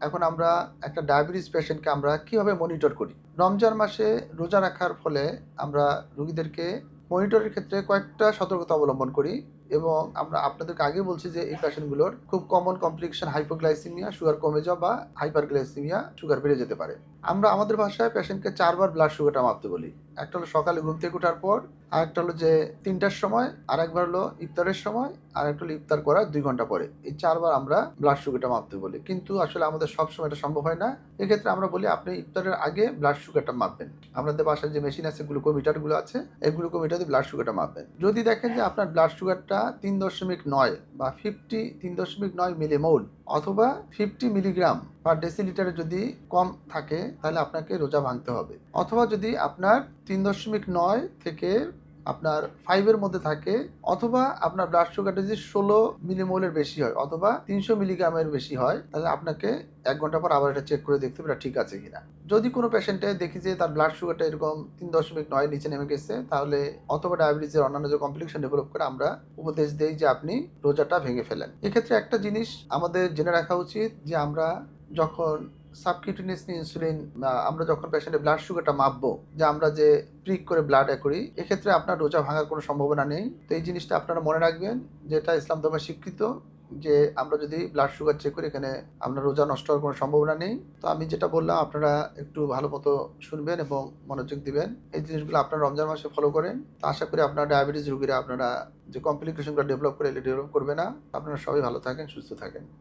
এখন আমরা একটা ডায়াবেটিস পেশেন্টকে আমরা কীভাবে মনিটর করি? রমজান মাসে রোজা রাখার ফলে আমরা রুগীদেরকে মনিটরের ক্ষেত্রে কয়েকটা সতর্কতা অবলম্বন করি। এবং আমরা আপনাদেরকে আগে বলছি যে এই পেশেন্টগুলোর খুব কমন কমপ্লিকেশন হাইপোগ্লাইসিমিয়া সুগার কমে যাওয়া বা হাইপারগ্লাইসিমিয়া সুগার বেড়ে যেতে পারে। আমরা আমাদের ভাষায় পেশেন্টকে চারবার ব্লাড সুগারটা মাপতে বলি। একটা হলো সকালে ঘুম থেকে ওঠার পর, আর একটা হলো যে তিনটার সময়, আর একবার হলো ইফতারের সময়, আর একটা হলো ইফতার করার দুই ঘণ্টা পরে। এই চারবার আমরা ব্লাড সুগারটা মাপতে বলি। কিন্তু আসলে আমাদের সব সময় এটা সম্ভব হয় না। এক্ষেত্রে আমরা বলি, আপনি ইফতারের আগে ব্লাড সুগারটা মাপবেন আপনাদের বাসায় যে মেশিন আছে গ্লুকোমিটারগুলো আছে, এই গ্লুকোমিটার দিয়ে ব্লাড সুগারটা মাপবেন যদি দেখেন যে আপনার ব্লাড সুগারটা তিন দশমিক নয় বা ফিফটি তিন দশমিক নয় মিলিমোল অথবা ফিফটি মিলিগ্রাম পার ডেসিলিটারে যদি কম থাকে, তাহলে আপনাকে রোজা ভাঙতে হবে। অথবা যদি আপনার তিন দশমিক নয় থেকে আপনার ফাইভের মধ্যে থাকে, অথবা আপনার ব্লাড সুগারটা যদি ষোলো মিলিমোলের বেশি হয়, অথবা তিনশো মিলিগ্রামের বেশি হয়, তাহলে আপনাকে এক ঘণ্টা পর আবার এটা চেক করে দেখতে হবে ঠিক আছে কিনা। যদি কোনো পেশেন্টে দেখি যে তার ব্লাড সুগারটা এরকম তিন দশমিক নয় নিচে নেমে গেছে, তাহলে অথবা ডায়াবেটিসের অন্যান্য যে কমপ্লিকেশন ডেভেলপ করে আমরা উপদেশ দেই যে আপনি রোজাটা ভেঙে ফেলেন। এক্ষেত্রে একটা জিনিস আমাদের জেনে রাখা উচিত যে আমরা যখন সাবকিউটিনিয়াস ইনসুলিন আমরা যখন পেশেন্টের ব্লাড সুগারটা মাপবো, যে আমরা যে প্রিক করে ব্লাড করি, এক্ষেত্রে আপনার রোজা ভাঙার কোনো সম্ভাবনা নেই। তো এই জিনিসটা আপনারা মনে রাখবেন, যেটা ইসলাম ধর্মে স্বীকৃত, যে আমরা যদি ব্লাড সুগার চেক করি, এখানে আপনার রোজা নষ্ট হওয়ার কোনো সম্ভাবনা নেই। তো আমি যেটা বললাম, আপনারা একটু ভালো মতো শুনবেন এবং মনোযোগ দিবেন। এই জিনিসগুলো আপনারা রমজান মাসে ফলো করেন। তো আশা করি আপনার ডায়াবেটিস রোগীরা, আপনারা যে কমপ্লিকেশনগুলো ডেভেলপ করে ডেভেলপ করবে না। আপনারা সবাই ভালো থাকেন, সুস্থ থাকেন।